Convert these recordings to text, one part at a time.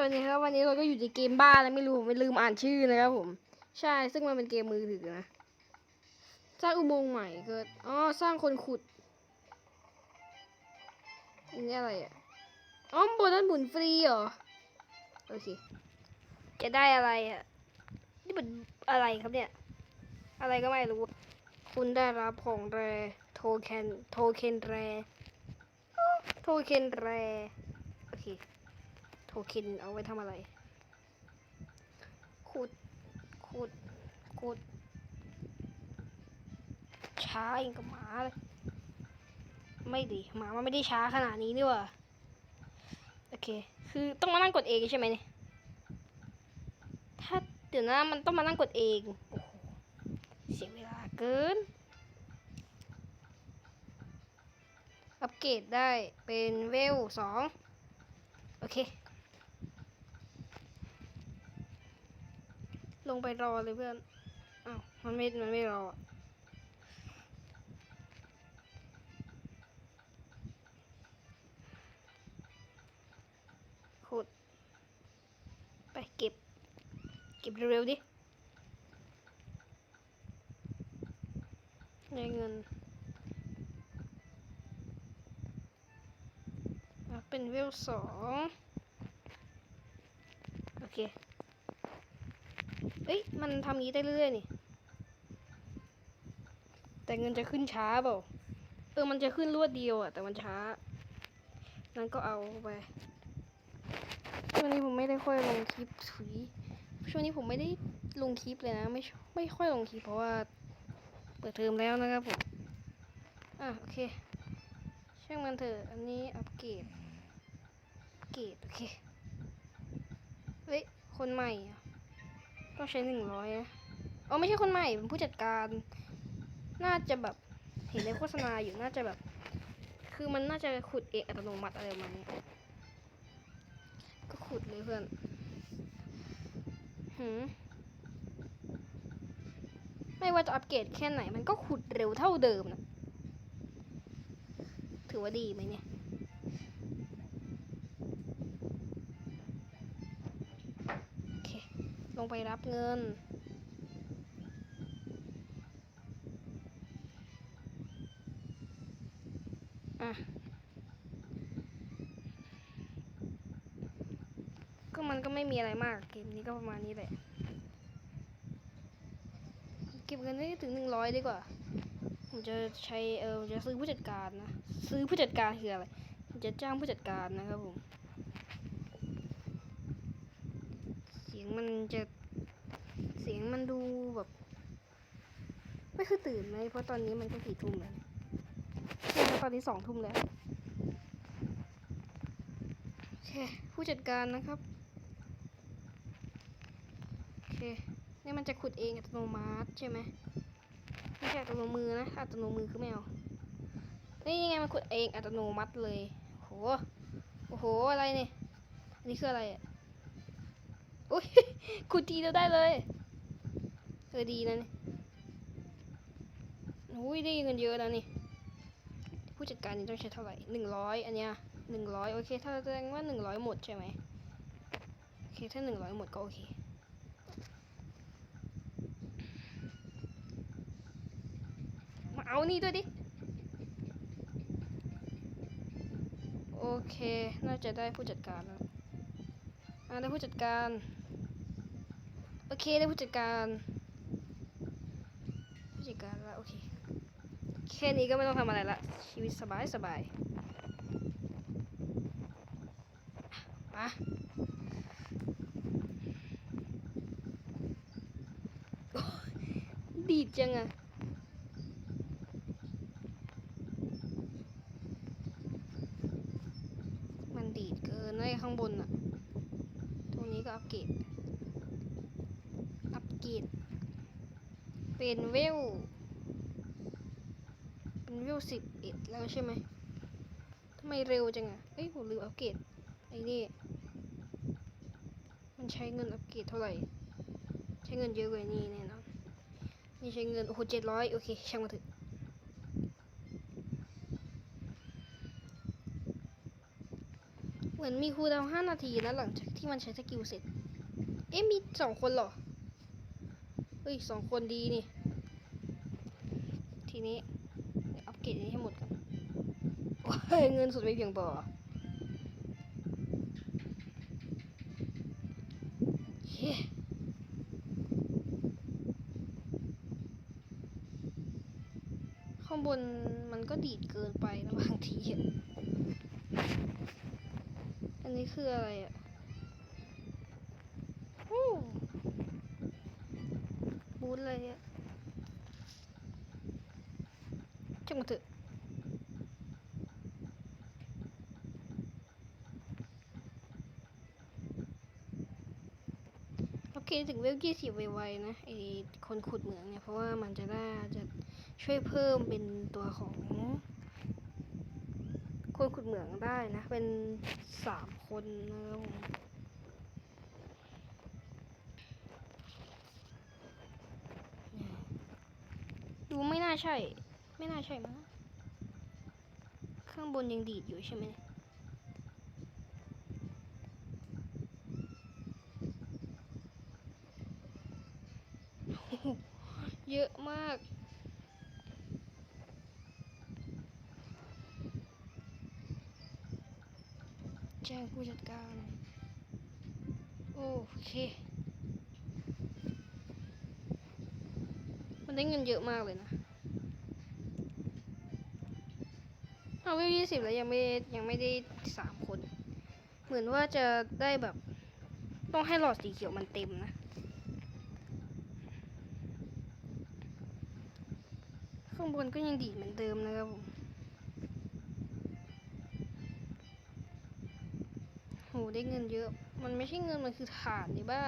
สวัสดีครับวันนี้เราก็อยู่ในเกมบ้านแล้วไม่รู้ผมไม่ลืมอ่านชื่อนะครับผม ใช่ซึ่งมันเป็นเกมมือถือนะ สร้างอุโมงค์ใหม่เกิดอ๋อสร้างคนขุดอันนี้อะไรอะอ๋อโบนัสหมุนฟรีเหรอโอเคจะได้อะไรอะนี่เป็นอะไรครับเนี่ย อะไรก็ไม่รู้ คุณได้รับของแรโทเค็นโทเค็นแรโทเค็นแรโอเค โทเค็นเอาไว้ทำอะไร ขุด ขุด ขุด ช้าอย่างกับหมาเลย ไม่ดีหมามันไม่ได้ช้าขนาดนี้นี่ว่า โอเค คือต้องมานั่งกดเองใช่ไหมเนี่ย ถ้าเดี๋ยวนะมันต้องมานั่งกดเองโอ้โหเสียเวลาเกิน อัปเกรดได้เป็นเวลสองโอเค ลงไปรอเลยเพื่อนอ้าวมันไม่ มันไม่รอขุด ไปเก็บ เก็บเร็วๆดิได้เงินเป็นเวลสองโอเค เอ้ย มันทำงี้ได้เรื่อยๆนี่ แต่เงินจะขึ้นช้าเปล่า เออ มันจะขึ้นรวดเดียวอะแต่มันช้า นั้นก็เอาไป ช่วงนี้ผมไม่ได้ค่อยลงคลิปถุย ช่วงนี้ผมไม่ได้ลงคลิปเลยนะ ไม่ไม่ค่อยลงคลิปเพราะว่า เปิดเทอมแล้วนะครับผม อะโอเค ช่างมันเถอะ อันนี้อัปเกรด อัปเกรดโอเค เฮ้ย คนใหม่อะ ต้องใช้หนึ่งร้อยนะอ๋อไม่ใช่คนใหม่เป็นผู้จัดการ น่าจะแบบเห็นในโฆษณาอยู่น่าจะแบบ คือมันน่าจะขุดเองอัตโนมัติอะไรประมาณนี้ก็ขุดเลยเพื่อนหืมไม่ว่าจะอัปเกรดแค่ไหนมันก็ขุดเร็วเท่าเดิมนะ ถือว่าดีไหมเนี่ย ลงไปรับเงิน อะ ก็มันก็ไม่มีอะไรมาก เกมนี้ก็ประมาณนี้แหละ เก็บเงินให้ถึงหนึ่งร้อยดีกว่า ผมจะใช้เออผมจะซื้อผู้จัดการนะ ซื้อผู้จัดการคืออะไร ผมจะจ้างผู้จัดการนะครับผมเสียงมันจะ งมันดูแบบ ไม่คือตื่นไหมเพราะตอนนี้มันก็กี่ทุ่มแล้วใช่ตอนนี้สองทุ่มแล้วโอเคผู้จัดการนะครับโอเคนี่มันจะขุดเองอัตโนมัติใช่ไหมไม่ใช่อัตโนมือนะถ้าอัตโนมือคือไม่เอานี่ยังไงมันขุดเองอัตโนมัติเลยโหโอ้โหอะไรเนี่ยอันนี้คืออะไรอะอุ้ยขุดทีเดียวได้เลย ออดีนะเนี่อุ้ยได้เงินเยอะแล้วนี่ ผู้จัดการนี่ต้องใช้เท่าไหร่หนึ่งร้อยอันเนี้ยหนึ่งร้อยโอเค ถ้าแสดงว่าหนึ่งร้อยหมดใช่ไหมโอเค ถ้าหนึ่งร้อยหมดก็โอเคมาเอานี่ด้วยดิ โอเค น่าจะได้ผู้จัดการแล้วอ่าได้ผู้จัดการ โอเค ได้ผู้จัดการ การแล้วโอเค แค่นี้ก็ไม่ต้องทำอะไรละ ชีวิตสบายสบายมาโอ้ยดีดจังอะมันดีดเกินไอ้ข้างบนอะตรงนี้ก็อัปเกรดอัปเกรดเป็นเวลเป็นวิว สิบเอ็ดแล้วใช่ไหมทำไมเร็วจังอะเอ้ยผมลืมอัปเกรดไอ้นี่ มันใช้เงินอัปเกรดเท่าไหร่ ใช้เงินเยอะกว่านี้แน่นอนนี่ใช้เงิน โอ้โหเจ็ดร้อยโอเค ช่างมาเถอะเหมือนมีคูดาวห้านาทีนะหลังจากที่มันใช้สกิลเสร็จ เอ๊ะมีสองคนเหรอ เฮ้ยสองคนดีนี่ ทีนี้เดี๋ยวอัปเกรดอันนี้ให้หมดกัน โอ้ยเงินสุดไม่เพียงพอเฮ้ข้างบนมันก็ดีดเกินไปนะบางทีอะอันนี้คืออะไรอะโอ้บูทอะไรอะช่างมันเถอะ โอ เคถึงเวลยี่สิบไวๆนะไอคนขุดเหมืองเนี่ย เพราะว่ามันจะได้จะช่วยเพิ่มเป็นตัวของ คนขุดเหมืองได้นะ เป็นสามคนนะครับผมดูไม่น่าใช่ ไม่น่าใช่มั้งข้างบนยังดีดอยู่ใช่ไหมเยากแจ้งผู้จัดการ โอเค มันได้เงินเยอะมากเลยนะ เอาเวลยี่สิบแล้วยังไม่ยังไม่ได้สามคน เหมือนว่าจะได้แบบ ต้องให้หลอดสีเขียวมันเต็มนะ ข้างบนก็ยังดีเหมือนเดิมนะครับผมโหได้เงินเยอะ มันไม่ใช่เงินมันคือฐานนี่บ้า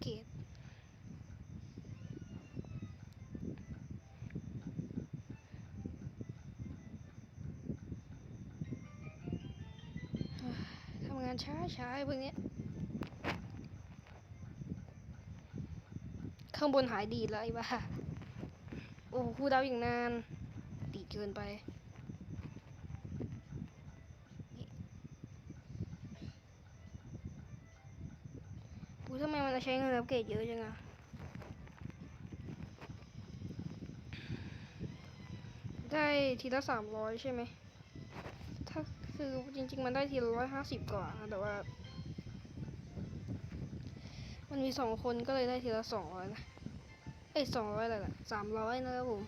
เกตทำงานช้าช้าๆไอ้พวกเนี้ยข้างบนหายดีแล้วไอ้บ้าโอ้ครูดาวอย่างนาน ดีเกินไปหูทำไมมันใช้เงินอัปเกรดเยอะจังอะได้ทีละสามร้อยใช่ไหม จริง ๆ มันได้ทีละร้อยห้าสิบกว่านะแต่ว่า มันมีสองคนก็เลยได้ทีละสองร้อยนะเอ้สองร้อยอะไรล่ะสามร้อยนะครับผม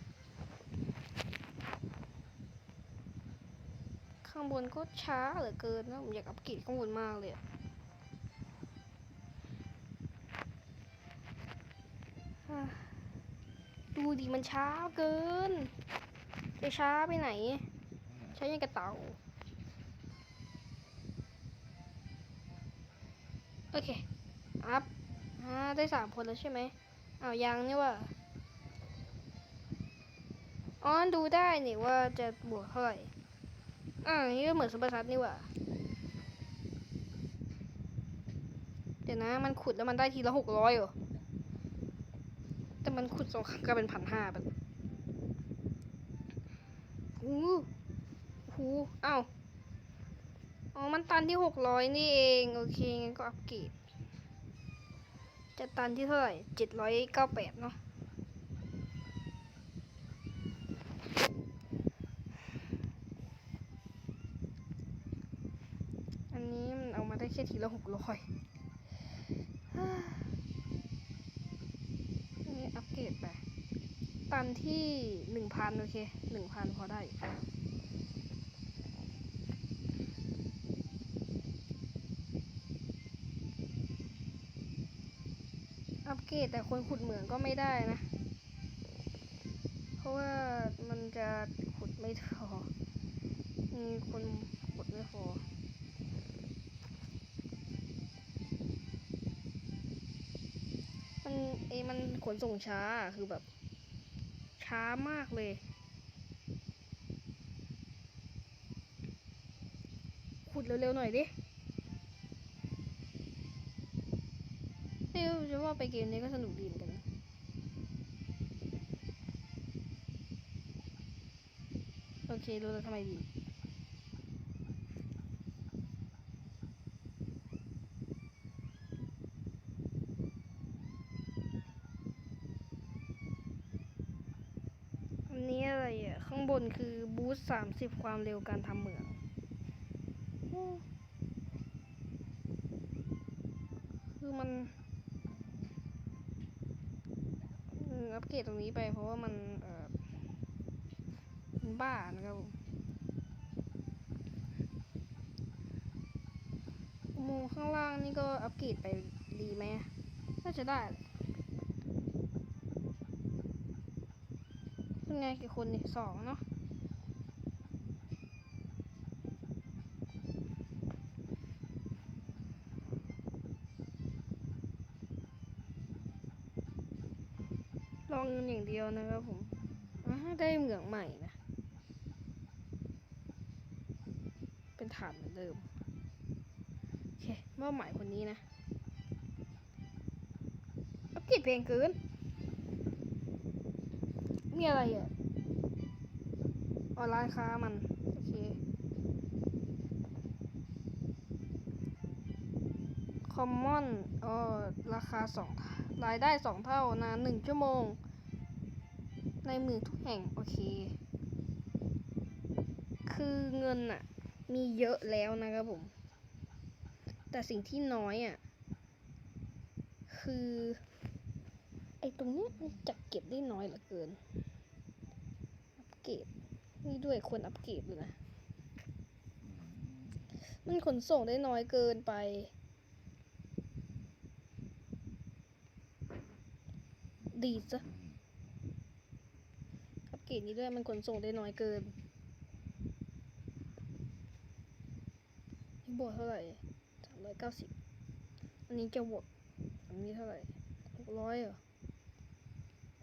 ข้างบนก็ช้าเหลือเกินนะผมอยากอัปเกรดข้างบนมากเลยดูดิมันช้าเกินจะช้าไปไหน ใช้ยังกระเต่า อเค อัพอ่าได้สามคนแล้วใช่ไหมเอ้ายังนี่ว่าอ๋อดูได้นี่ว่าจะบวกเท่าไหร่อ่านี่ก็เหมือนซุปเปอร์ซัดนี่ว่าเดี๋ยวนะ มันขุดแล้วมันได้ทีละหกร้อยเหรอ แต่มันขุดสองครั้งก็เป็นพันห้าแล้หูหูอ้าว อ๋อ มันตันที่หกร้อยนี่เอง โอเค งั้นก็อัปเกรด จะตันที่เท่าไหร่เจ็ดร้อยเก้าแปดเนาะ อันนี้มันเอามาได้แค่ทีละหกร้อยนี่อัปเกรดไป ตันที่หนึ่งพันโอเคหนึ่งพันพอได้ เกรดแต่คนขุดเหมืองก็ไม่ได้นะ เพราะว่ามันจะขุดไม่พอมีคนขุดไม่พอมันเอมันขนส่งช้าคือแบบ ช้ามากเลย ขุดเร็วๆหน่อยดิ นี่จะว่าไปเกมนี้ก็สนุกดีเหมือนกันโอเคราจะทำไมดีอันนี้อะไรอะ ข้างบนคือบูสต์สามสิบความเร็วการทำเหมืองคือมัน เกรดตรงนี้ไปเพราะว่ามันเออมันบ้านะครับผมอุโมงค์ข้างล่างนี่ก็อัปเกรดไปดีไหมน่าจะได้เป็นไงกี่คนนี่สองเนาะ นะครับผมได้เหมืองใหม่นะ เป็นฐานเหมือนเดิม โอเคมอบหมายคนนี้นะ อัปเกรดเพลงเกิน มีอะไรอะออนไลน์ค้ามัน โอเค คอมมอนเออราคาสองรายได้สองเท่านานหนึ่งชั่วโมง ในมือทุกแห่ง โอเค คือเงินอะมีเยอะแล้วนะครับผม แต่สิ่งที่น้อยอะคือ ไอ้ตรงนี้จัดเก็บได้น้อยเหลือเกิน อัปเกรดนี่ด้วยควรอัปเกรดเลยนะ มันขนส่งได้น้อยเกินไปดีซะ อัปเกรดนี้ด้วยมันขนส่งได้น้อยเกินนี่บวกเท่าไหร่สามร้อยเก้าสิบอันนี้จะบวกอันนี้เท่าไหร่หกร้อยเหรอ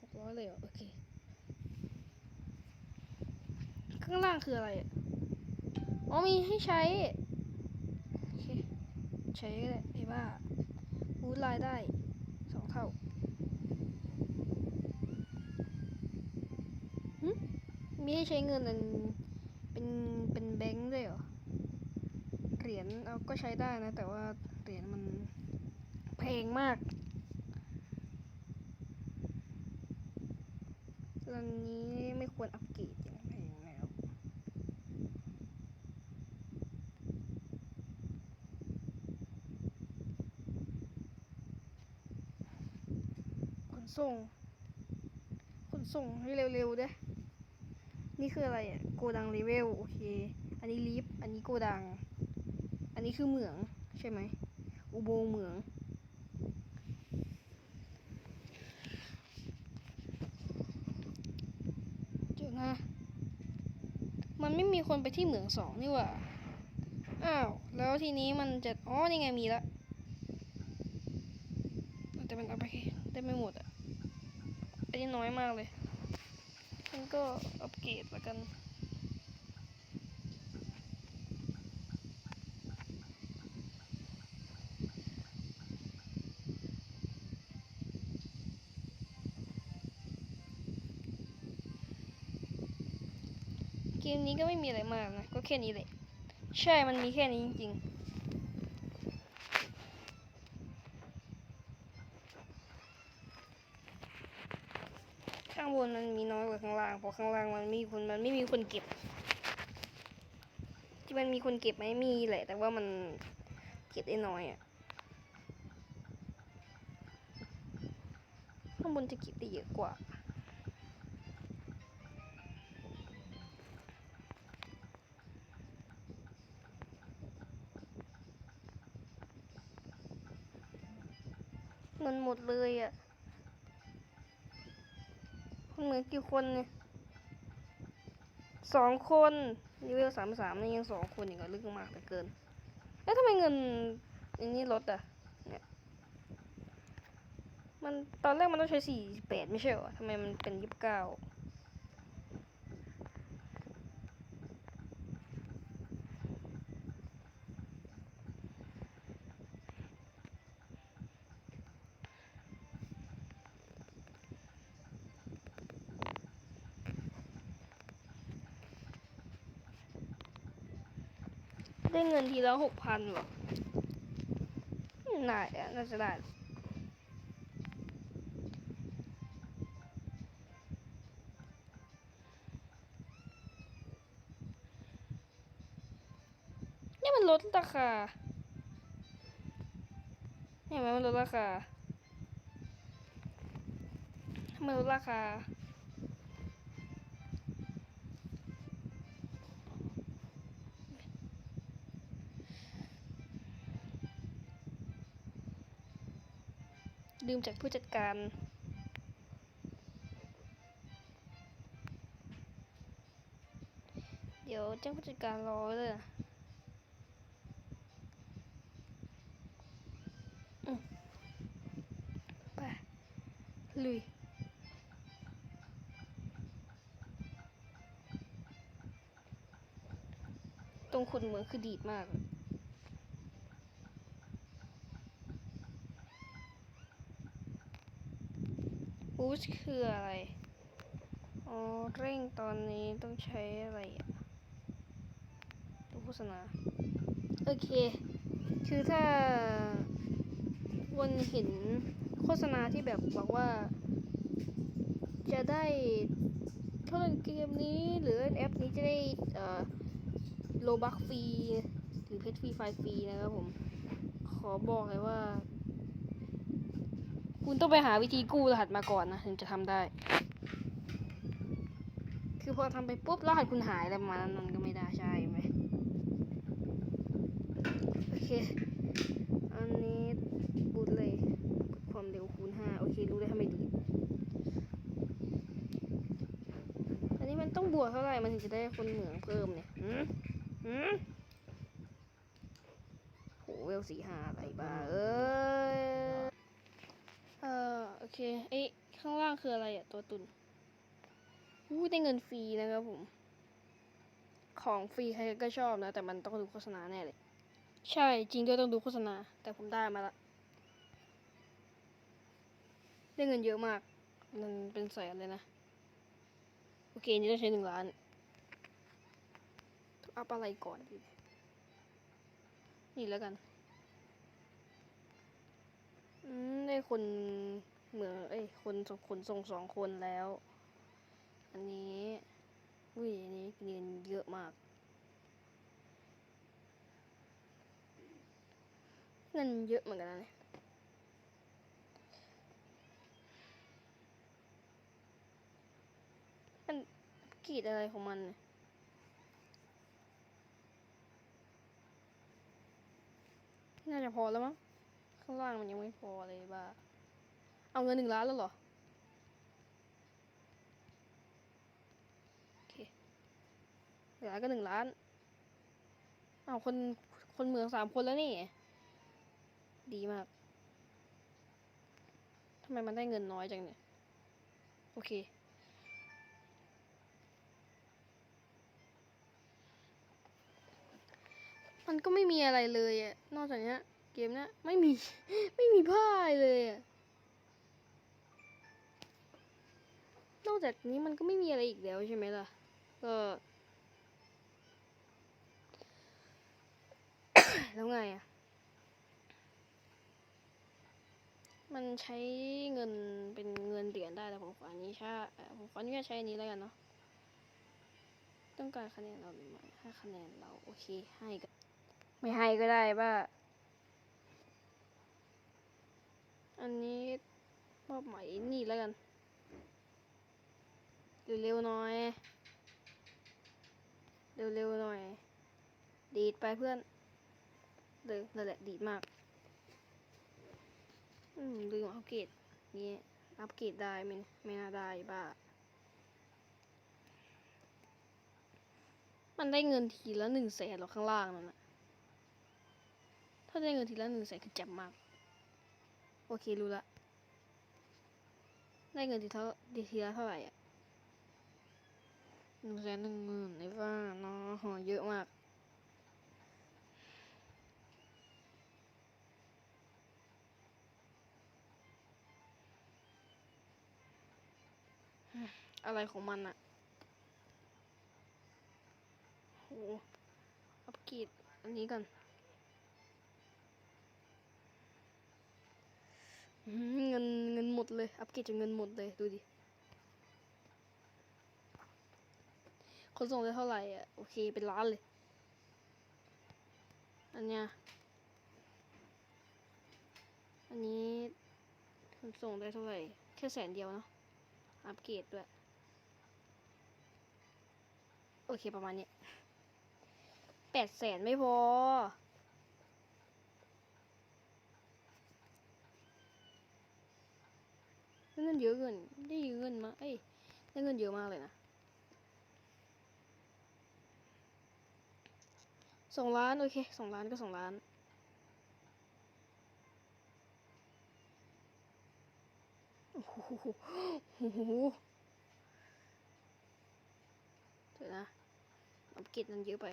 หกร้อยเลยเหรอโอเค ข้างล่างคืออะไรอ๋อมีให้ใช้โอเคใช้ก็ได้ไอ้บ้าบูทรายได้ มีให้ใช้เงินอันเป็นเป็นแบงค์ด้วยเหรอ เหรียญเอาก็ใช้ได้นะ แต่ว่าเหรียญมันแพงมากอันนี้ไม่ควรอัปเกรดอย่างแพงแล้ว ขนส่ง ขนส่งให้เร็วๆเด้ นี่คืออะไรอะโกดังเลเวลโอเค อันนี้ลิฟต์อันนี้โกดัง อันนี้คือเหมืองใช่ไหม อุโบงเหมือง เดี๋ยวนะ มันไม่มีคนไปที่เหมืองสองนี่หว่า อ้าว แล้วทีนี้มันจะ อ๋อ นี่ไงมีละ แต่มันเอาไปได้ไม่หมดอะ อันนี้น้อยมากเลย ฉันก็อัปเกรดล้วกันเกมนี้ก็ไม่มีอะไรมากนะ ก็แค่นี้แหละ ใช่ มันมีแค่นี้จริงๆ ข้าง บนมันมีน้อยกว่าข้างล่างเพราะข้างล่างมันไม่มีคนมันไม่มีคนเก็บ ที่มันมีคนเก็บไหมมีแหละ แต่ว่ามันเก็บได้น้อยอะข้างบนจะเก็บได้เยอะกว่าเงินหมดเลยอะ่ะ เหมือนกี่คนเนี่ยสองคนเลเวลสามสามนี่ยังสองคนอีกเหรอลึกมากเหลือเกิน แล้วทำไมเงินอันนี้ลดอะ เนี่ย มันตอนแรกมันต้องใช้สี่แปดไม่ใช่เหรอทำไมมันเป็นยี่สิบเก้า เงินทีละหกพันหรออืมน่าอะน่าจะได้นี่มันลดราคาเห็นไหมมันลดราคาทำไมลดราคา ลืมจากผู้จัดการ เดี๋ยวแจ้งผู้จัดการรอเลยไปลุยตรงขุดเหมืองคือดีดมาก บูสคืออะไร อ๋อ เร่งตอนนี้ต้องใช้อะไรอะดูโฆษณา โอเค คือถ้าวันเห็นโฆษณาที่แบบบอกว่า จะได้ถ้าเล่นเกมนี้หรือแอปนี้จะได้เอ่อโลบักฟรี หรือเพชรฟรีไฟฟรีนะครับผม ขอบอกเลยว่า คุณต้องไปหาวิธีกู้รหัสมาก่อนนะถึงจะทำได้ คือพอทำไปปุ๊บรหัสคุณหายอะไรประมาณนั้นมันก็ไม่ได้ใช่ไหมโอเค อันนี้บูทเลยความเร็วคูณห้าโอเค รู้ได้ทำไมดี อันนี้มันต้องบวกเท่าไหร่มันถึงจะได้คนเหมืองเพิ่มเนี่ยหืมหืมโหเวลสี่ห้าอะไรบ้าเอ้ย เออโอเคเอ้ยข้างล่างคืออะไรอะตัวตุนอู้ได้เงินฟรีนะครับผม ของฟรีใครก็ชอบนะ แต่มันต้องดูโฆษณาแน่เลย ใช่จริงด้วยต้องดูโฆษณา แต่ผมได้มาละได้เงินเยอะมากมันเป็นแสนเลยนะ โอเค นี่ต้องใช้หนึ่งล้านอัพอะไรก่อนดีนี่แล้วกัน อืมได้คนเหมืองเอ้ยคนส่งขนส่งสองคนแล้ว อันนี้อุ้ยอันนี้เงินเยอะมากเงินเยอะเหมือนกันนะเนี่ยมันกีดอะไรของมันเนี่ยน่าจะพอแล้วมั้ง ข้างล่างมันยังไม่พอเลยบ้าเอาเงินหนึ่งล้านแล้วเหรอ โอเคเหลือก็หนึ่งล้าน เอาคน คนเมืองสามคนแล้วนี่ ดีมากทำไมมันได้เงินน้อยจังเนี่ย โอเคมันก็ไม่มีอะไรเลยอะนอกจากนี้ เกมนี้ยไม่มี ไม่มีพ่ายเลยอะนอกจากนี้มันก็ไม่มีอะไรอีกแล้วใช่ไหมล่ะ ก็แล้วไงอะมันใช้เงินเป็นเงินเหรียญได้แต่ผมขออันนี้ใช่ผมขออนุญาตใช้อันนี้แล้วกันเนาะต้องการคะแนนเราหรือไม่ให้คะแนนเราโอเคให้ก็ไม่ให้ก็ได้ว่า อันนี้มอบหมายนี่แล้วกัน เร็วๆหน่อย เร็วๆหน่อย ดีดไปเพื่อนเดี๋ยนั่นแหละดีดมาก อืมลืมอัปเกรดนี่อัปเกรดได้ไหมเนี่ยไม่น่าได้บ้า มันได้เงินทีละหนึ่งแสนหรอข้างล่างนั่นนะถ้าได้เงินทีละหนึ่งแสนคือแจ่มมาก โอเครู้ละ ได้เงินทีเท่าทีละเท่าไหร่อะหนึ่งแสนหนึ่งหมื่นไอ้บ้าเนาะโหเยอะมาก อะไรของมันอะโหอัปเกรดอันนี้ก่อน เงินเงินหมดเลย อัปเกรดจนเงินหมดเลย ดูดิ คนส่งได้เท่าไหร่อะ โอเค เป็นล้านเลย อันเนี้ย อันนี้คนส่งได้เท่าไหร่ แค่แสนเดียวเนาะ อัปเกรดด้วย โอเคประมาณนี้แปดแสนไม่พอ ได้ เงินเยอะเกินได้เงินมาเอ้ยได้เงินเยอะมากเลยนะสองล้านโอเคสองล้านก็สองล้าน โอ้โหโอ้โหเดี๋ยวนะอัปเกรดนั้นเยอะไป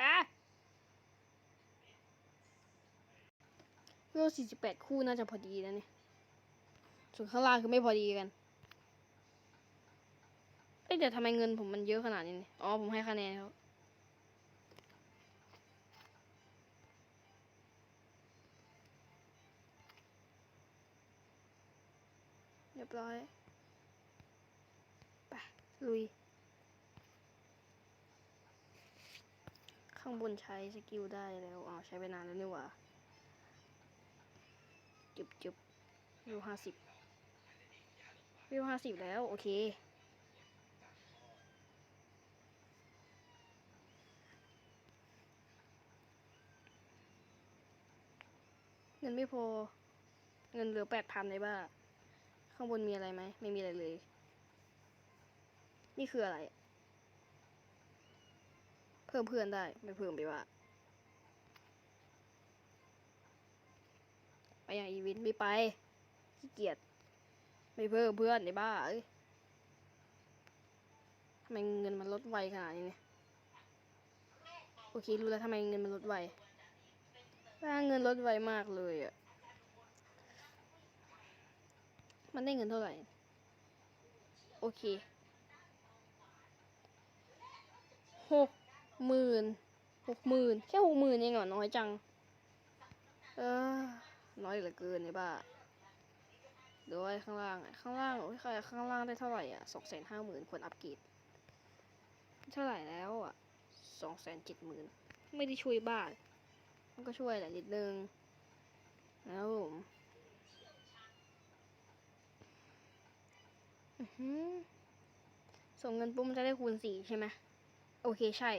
อะเวลสี่สิบแปดคู่น่าจะพอดีนะเนี่ย ส่วนข้างล่างคือไม่พอดีกันเอ้แต่ทำไมเงินผมมันเยอะขนาดนี้เนี่ยอ๋อ ผมให้คะแนนเขาเรียบร้อย ไป ลุย ข้างบนใช้สกิลได้แล้วอ๋อใช้ไปนานแล้วนี่หว่าจุบจุบวิวห้าสิบ วิวห้าสิบแล้ว โอเคเงินไม่พอ เงินเหลือแปดพันเลยบ้าข้างบนมีอะไรไหม ไม่มีอะไรเลย นี่คืออะไร เพิ่มเพื่อนได้ ไม่เพิ่มไปว่า ไปอย่างอีเวนต์ไม่ไปขี้เกียจ ไม่เพิ่มเพื่อนในบ้าเอ้ยทำไมเงินมันลดไวขนาดนี้เนี่ยโอเครู้แล้วทำไมเงินมันลดไวว่าเงินลดไวมากเลยอะมันได้เงินเท่าไหร่ โอเคหกหมื่นหกหมื่นแค่หกหมื่นเองเหรอน้อยจัง เออ น้อยเหลือเกินในบ้า ดี๋ยวไว้ข้างล่างข้างล่างโอ้ยข้างล่างได้เท่าไหร่อะสองแสนห้าหมื่นควรอัปเกรดเท่าไหร่แล้วอะสองแสนเจ็ดหมื่นไม่ได้ช่วยบ้านมันก็ช่วยแหละนิดนึงแล้วผมอื้อหือส่งเงินปุ๊บมันจะได้คูณสี่ใช่ไหมโอเคใช่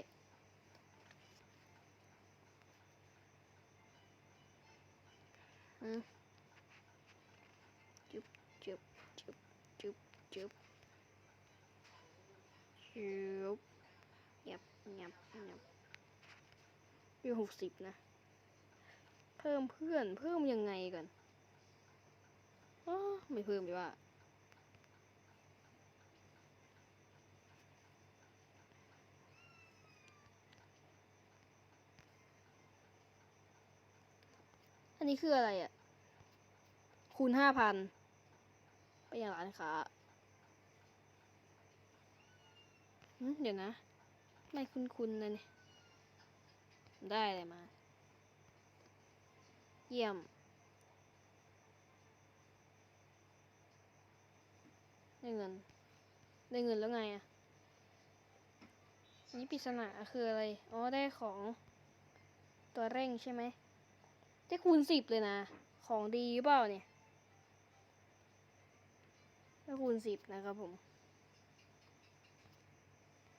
อืมจุบจุบจุบจุบจุบ จุบยับยับยับอยู่หกสิบนะ เพิ่มเพื่อนเพิ่มยังไงกันอ๋อไม่เพิ่มดีกว่าอันนี้คืออะไรอะ คูณห้าพันไปยังร้านค้าหึ เดี๋ยวนะ ไม่คุ้นๆนะเนี่ย ได้อะไรมา เยี่ยมได้เงิน ได้เงินแล้วไงอะอันนี้ปริศนาคืออะไร อ๋อ ได้ของตัวเร่งใช่ไหม ได้คูณสิบเลยนะ ของดีหรือเปล่าเนี่ยถ้คูณสิบนะครับผม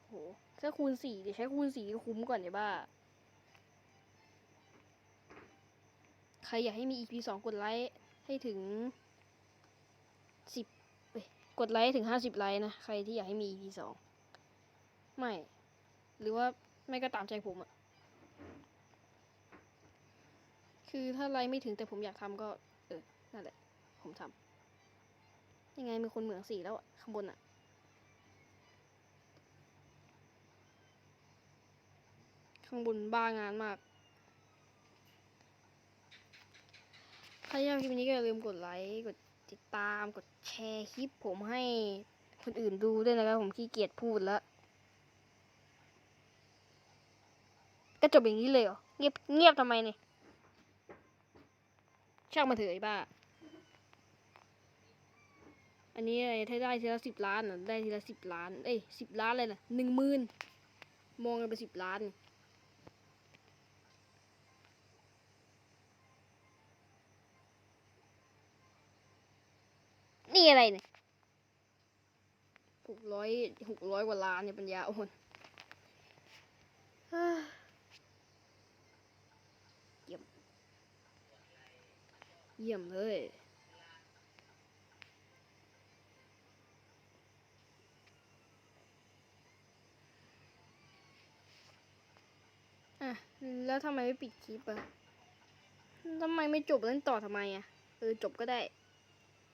โหถ้าคูณสี่เดี๋ยวใช้คูณสี่คุ้มก่อนเดี๋ยวบ้า ใครอยากให้มี EP สองกดไลค์ให้ถึงสิบกดไลค์ให้ถึงห้าสิบไลค์นะ ใครที่อยากให้มี EP สองไม่ หรือว่าไม่ก็ตามใจผมอะคือถ้าไลค์ไม่ถึงแต่ผมอยากทำก็ เออ นั่นแหละ ผมทำยังไงมีคนเหมืองสีแล้วอะข้างบนอะ ข้างบนบ้างานมากใครชอบคลิปนี้ก็อย่าลืมกดไลค์ กดติดตาม กดแชร์คลิปผมให้คนอื่นดูด้วยนะครับ ผมขี้เกียจพูดแล้ว ก็จบอย่างนี้เลยเหรอ เงียบเงียบทำไมเนี่ย ช่างมาเถอะไอ้บ้า อันนี้อะไรถ้าได้ทีละสิบล้านอะ ได้ทีละสิบล้าน เอ้ยสิบล้านเลยนะหนึ่งหมื่นมองกันไปสิบล้าน อะไรเนี่ยหกร้อยหกร้อยกว่าล้านเนี่ยปัญญาอ่อนเฮ้ยเยี่ยม เยี่ยมเลยอะแล้วทำไมไม่ปิดคลิปอะทำไมไม่จบเล่นต่อทำไมอะเออจบก็ได้